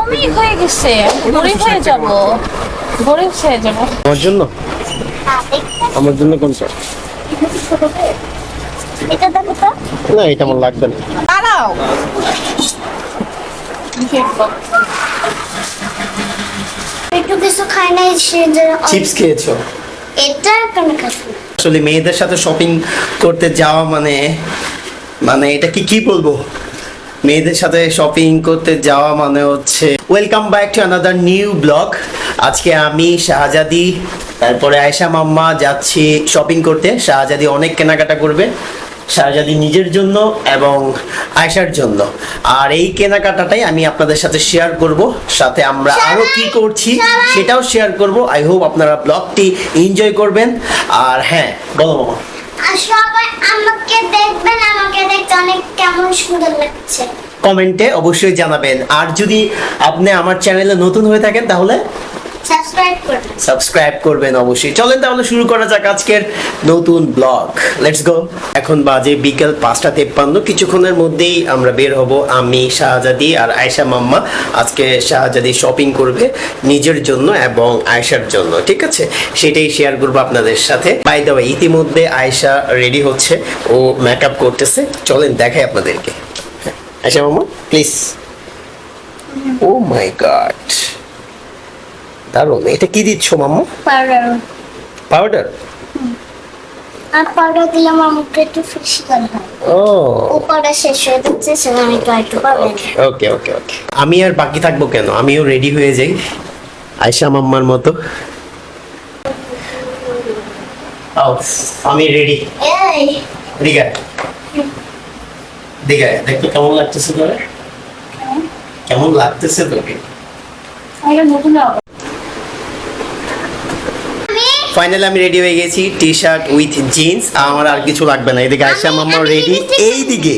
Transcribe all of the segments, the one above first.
অনেক হয়ে গেছে। হয়ে যাব। হয়ে যাব। আমার জন্য? আমার জন্য কোনটা এটা দেখো তো। না এটা আমার লাগবে না। দাঁড়াও। একটু কিছু খাই নাই সে চিপস খেয়েছো? এটা কেন খাচ্ছি? আসলে মেয়েদের সাথে শপিং করতে যাওয়া মানে মানে এটা কি কি বলব? মেয়েদের সাথে শপিং করতে যাওয়া মানে হচ্ছে welcome back to another new blog আজকে আমি শাহজাদি তারপরে আয়শা মাম্মা যাচ্ছি শপিং করতে। শাহজাদি অনেক কেনাকাটা করবে শাহজাদি নিজের জন্য এবং আয়শার জন্য। আর এই কেনাকাটাটাই আমি আপনাদের সাথে শেয়ার করব। সাথে আমরা আরও কি করছি সেটাও শেয়ার করব। আই হোপ আপনারা ব্লগটি এনজয় করবেন। আর হ্যাঁ বলো মামা। সবাই আমাকে দেখবেন সুন্দর লাগছে। কমেন্টে অবশ্যই জানাবেন। আর যদি আপনি আমার চ্যানেলে নতুন হয়ে থাকেন তাহলে সাবস্ক্রাইব করবেন। অবশ্যই। চলেন তাহলে শুরু করা যাক আজকের নতুন ব্লগ লেটস গো এখন বাজে বিকেল পাঁচটা তেপ্পান্ন। কিছুক্ষণের মধ্যেই আমরা বের হব আমি শাহজাদি আর আয়শা মাম্মা। আজকে শাহজাদি শপিং করবে নিজের জন্য এবং আয়শার জন্য ঠিক আছে? সেটাই শেয়ার করব আপনাদের সাথে। বাই দ্য ওয়ে ইতিমধ্যে আয়শা রেডি হচ্ছে। ও মেকআপ করতেছে। চলেন দেখাই আপনাদেরকে। হ্যাঁ, Ayesha mamma please oh my god দারুণ। এটা কি দিচ্ছ মাম্মা? পাউডার। পাউডার? আর পাউডার দিলে আমার মুখটা একটু ফ্রেশকার হয়। ও। ও পাউডার শেষ হয়ে যাচ্ছে সেটা আমি ট্রাই টু পাবেন ওকে ওকে ওকে আমি আর বাকি থাকব কেন? আমিও রেডি হয়ে যাই। আয়শা মাম্মার মতো। আমি রেডি দিঘায় দিঘায় দেখতে কেমন লাগতেছে তোরে কেমন? লাগতেছে তোকে? ফাইনালি আমি রেডি হয়ে গেছি টি শার্ট উইথ জিন্স আমার আর কিছু লাগবে না। এদিকে আয়শা আমি- মাম্মা রেডি এই দিকে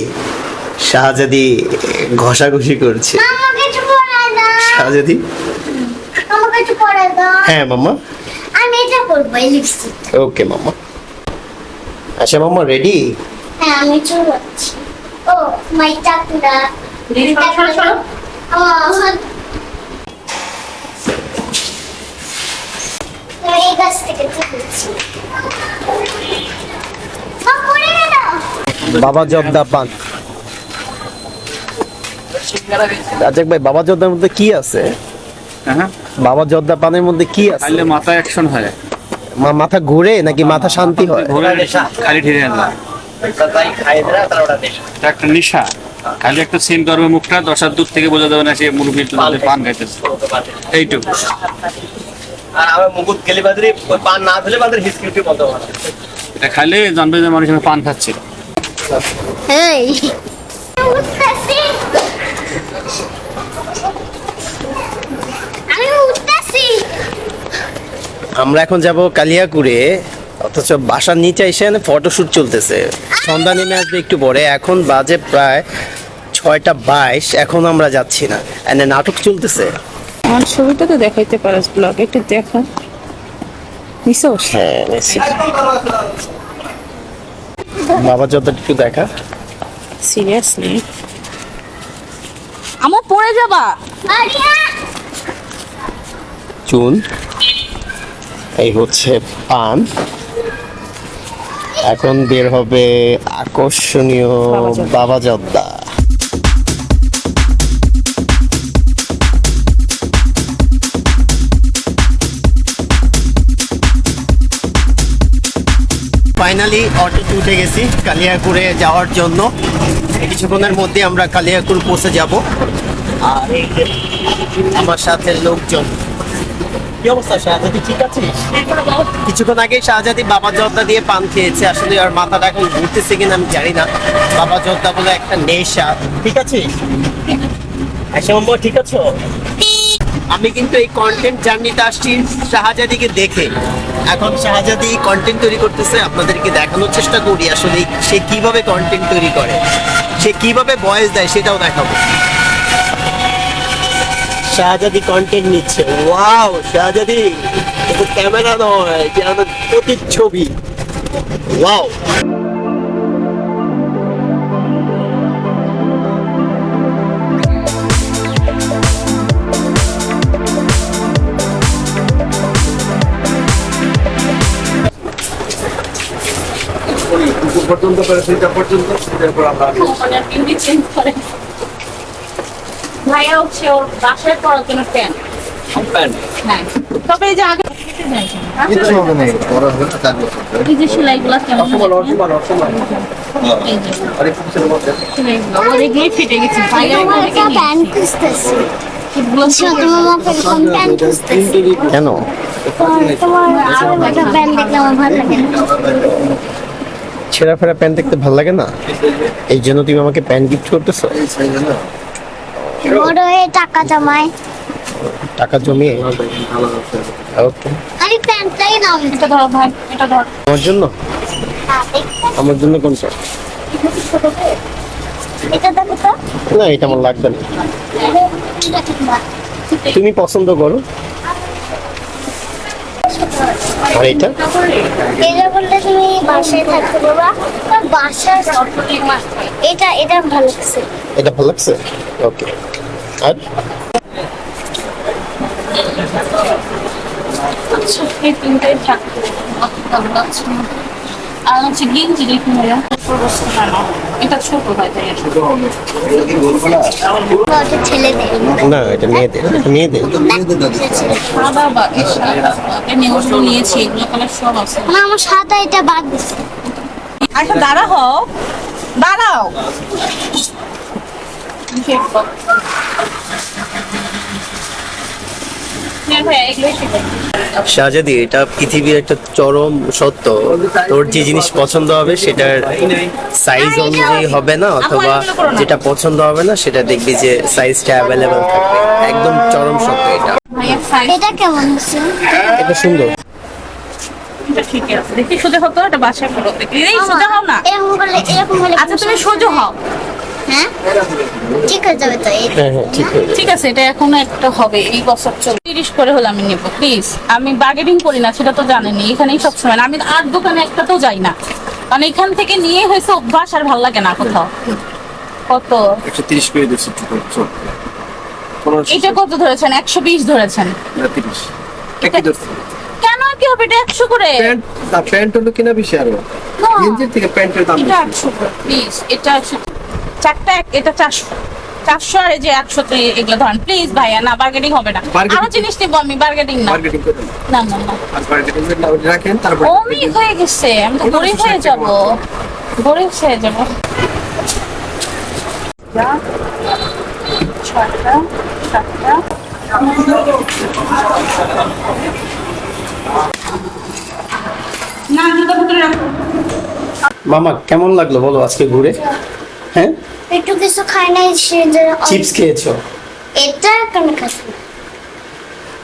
শাহজাদি ঘষাঘষি করছে। শাহজাদি? হ্যাঁ মাম্মা। আমি এটা করব এই লিপস্টিক ওকে মাম্মা। আচ্ছা মাম্মা রেডি হ্যাঁ আমি চলাচ্ছি ও মাই টাকুরা এই গাছ থেকে তুলছি মা, পড়ে গেল। বাবা জর্দা পান। রাজাক ভাই বাবা জর্দার মধ্যে কি আছে? হ্যাঁ। বাবা জর্দা পানের মধ্যে কি আছে? খাইলে মাথা অ্যাকশন হয়। মাথা ঘুরে নাকি মাথা শান্তি হয়? ঘোরে খালি ঠিরে না একটা নেশা। খালি একটা সিন করবে মুখটা দশার দূর থেকে বোঝা যাবে না সে মুরগি পান খাইতেছে। এইটুকু। আর আমার মুকুট গেলে বাদরে পান না ধুলে বাদরে বন্ধ হবে এটা খাইলে জানবে যে মানুষ পান খাচ্ছে। এই। আমরা এখন যাব কালিয়াকুড়ে অথচ বাসার নিচে এসে ফটোশুট চলতেছে। সন্ধ্যা নেমে আসবে একটু পরে এখন বাজে প্রায় ছয়টা বাইশ এখন আমরা যাচ্ছি না। এনে নাটক চলতেছে। আমার ছবিটা তো দেখাইতে পারস ব্লগ একটু দেখা। নিছোস হ্যাঁ। বাবা যত একটু দেখা। সিরিয়াসলি আমার পড়ে যাবা। চুন এই হচ্ছে পান। এখন বের হবে আকর্ষণীয় বাবা জর্দা। ফাইনালি অটো উঠে গেছি কালিয়াকুড়ে যাওয়ার জন্য। কিছুক্ষণের মধ্যে আমরা কালিয়াকুড় পৌঁছে যাব। আর আমার সাথে লোকজন। কি অবস্থা, শাহজাদি ঠিক আছিস? কিছুক্ষণ আগে শাহজাদি বাবা জর্দা দিয়ে পান খেয়েছে। আসলে আর মাথাটা এখন ঘুরতেছে কিনা আমি জানি না। বাবা জর্দা বলে একটা নেশা। ঠিক আছিস? মাম্মা ঠিক আছো? আমি কিন্তু এই কন্টেন্ট জার্নিতে আসছি শাহজাদিকে দেখে। এখন শাহজাদি কন্টেন্ট তৈরি করতেছে, আপনাদেরকে দেখানোর চেষ্টা করি আসলে সে কীভাবে কন্টেন্ট তৈরি করে, সে কীভাবে ভয়েস দেয় সেটাও দেখাবো। শাহজাদি কন্টেন্ট নিচ্ছে। ওয়াও শাহজাদি ক্যামেরা নয় যে আমার প্রতিচ্ছবি। ওয়াও পর্যন্ত পর্যন্ত তারপর আমরা বিউটি চেঞ্জ করে। ভাইয়া হচ্ছে ওর বাসায় পড়ার জন্য প্যান্ট হ্যাঁ। তবে এই যে আগে কিন্তু হবে না বড় হবে না চার বছর এই যে সেলাইগুলো কেমন অসমান অসমান অসমান সেলাইগুলো ওর ফিটে গেছে। ভাইয়া প্যান্ট খুঁজতেছি। কেন? তোমার তোমার একটা প্যান্ট দেখলে আমার ভালো লাগে না। ছেঁড়া ফেরা প্যান্ট দেখতে ভালো লাগে না? এই জন্য তুমি আমাকে প্যান্ট গিফট করতেছো? বড় হয়ে টাকা জমায়। টাকা জমিয়ে? ওকে আরে প্যান্টটাই নাও। এটা ধরো ভাই এটা ধর। আমার জন্য? আমার জন্য কোনটা? এটা দেখো তো। না এটা আমার লাগবে না। তুমি পছন্দ করো। আর এটা? এটা বললে তুমি বাসায় থাকতে পারবা আর বাসায় এটা এটা ভালো লাগছে। এটা ভালো লাগছে? ওকে আর? আচ্ছা এই তিনটাই থাকবে লাগছে না। আর হচ্ছে গেঞ্জি দেখুন ভাইয়া এটা ছোট হয় তাই না এটা মেয়েদের মেয়েদের। সাদা বা নিয়েছি এগুলো কালার সব আছে। না আমার সাদা এটা বাদ দিছে। আচ্ছা দাঁড়া হও দাঁড়াও হ্যাঁ ভাইয়া এগুলোই ঠিক আছে শাহজাদি এটা পৃথিবীর একটা চরম সত্য। তোর যে জিনিস পছন্দ হবে সেটার সাইজ অনুযায়ী হবে না অথবা যেটা পছন্দ হবে না সেটা দেখবি যে সাইজটা অ্যাভেলেবেল থাকবে। একদম চরম সত্য এটা। এটা কেমন এটা সুন্দর। এটা আছে। দেখি সোজা হতো এটা বাসায় পড়ো দেখি এই সোজা হও না। এরকম করলে এরকম হলে আচ্ছা তুমি সোজা হও। হ্যাঁ? ঠিক হয়ে যাবে তো হ্যাঁ ঠিক আছে এটা এখন একটা হবে এই বছর চল তিরিশ করে হলে আমি নেব প্লিজ আমি বার্গেনিং করি না সেটা তো জানেনি এখানেই সব সময় আমি আর দোকানে একটাতেও যাই না। কারণ এখান থেকে নিয়ে হয়েছে অভ্যাস আর ভালো লাগে না কোথাও। কত? একশো তিরিশ করে দিচ্ছি এটা কত ধরেছেন? একশো বিশ ধরেছেন। কেন আর কি হবে? এটা একশো করে। প্যান্ট হলো কিনা বেশি আরও। না, গেঞ্জির থেকে প্যান্টের দাম এটা একশো প্লিজ এটা একশো চারটা এক- এটা চারশো। চারশো আর এই যে একশো এগুলো ধরেন প্লিজ ভাইয়া না বার্গেনিং হবে না। আরও জিনিস নেব আমি বার্গেনিং না। না না না। রাখেন তারপর অনেক হয়ে গেছে আমি তো গরিব হয়ে যাব। গরিব হয়ে যাব। ছয়টা সাতটা। মামা কেমন লাগল বলো আজকে ঘুরে? হ্যাঁ? একটু কিছু খাই নাই সে চিপস খেয়েছো? এটা কেন খাচ্ছি?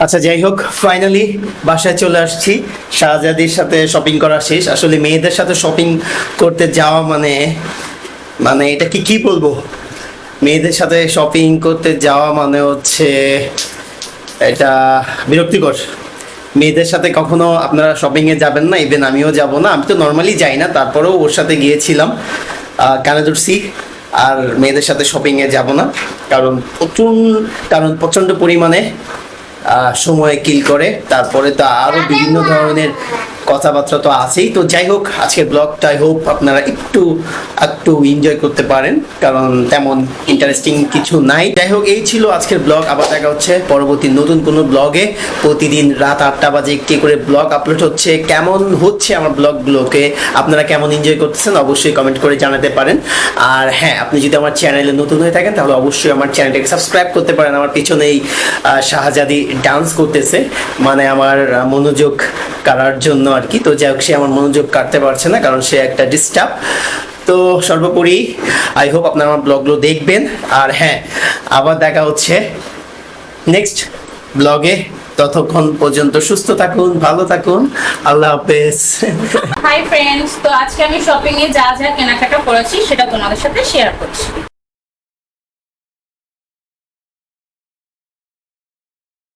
আচ্ছা যাই হোক ফাইনালি বাসায় চলে আসছি। শাহজাদির সাথে শপিং করা শেষ। আসলে মেয়েদের সাথে শপিং করতে যাওয়া মানে মানে এটা কি কি বলব? মেয়েদের সাথে শপিং করতে যাওয়া মানে হচ্ছে এটা বিরক্তিকর। মেয়েদের সাথে কখনো আপনারা শপিংয়ে যাবেন না ইভেন আমিও যাব না। আমি তো নর্মালি যাই না তারপরেও ওর সাথে গিয়েছিলাম কানাদুরসি আর মেয়েদের সাথে শপিংয়ে যাব না, কারণ প্রচুর, কারণ প্রচণ্ড পরিমাণে সময় কিল করে। তারপরে তো আরও বিভিন্ন ধরনের কথাবার্তা তো আছেই। তো যাই হোক, আজকের ব্লগটা হোপ আপনারা একটু একটু এনজয় করতে পারেন, কারণ তেমন ইন্টারেস্টিং কিছু নাই। যাই হোক, এই ছিল আজকের ব্লগ আবার দেখা হচ্ছে পরবর্তী নতুন কোনো ব্লগে প্রতিদিন রাত আটটা বাজে একটি করে ব্লগ আপলোড হচ্ছে। কেমন হচ্ছে আমার ব্লগগুলোকে আপনারা কেমন এনজয় করতেছেন? অবশ্যই কমেন্ট করে জানাতে পারেন। আর হ্যাঁ আপনি যদি আমার চ্যানেলে নতুন হয়ে থাকেন, তাহলে অবশ্যই আমার চ্যানেলটাকে সাবস্ক্রাইব করতে পারেন। আমার পিছনেই শাহজাদি ডান্স করতেছে। মানে আমার মনোযোগ করার জন্য আর কি তো যাই হোক, সে আমার মনোযোগ কাটতে পারছে না, কারণ সে একটা ডিস্টার্ব তো সর্বোপরি আই হোপ আপনারা আমার ব্লগগুলো দেখবেন। আর হ্যাঁ আবার দেখা হচ্ছে নেক্সট ব্লগে ততক্ষণ পর্যন্ত সুস্থ থাকুন, ভালো থাকুন। আল্লাহ হাফেজ। হাই ফ্রেন্ডস তো আজকে আমি শপিং এ যা যা কেনাকাটা করেছি, সেটা তোমাদের সাথে শেয়ার করছি।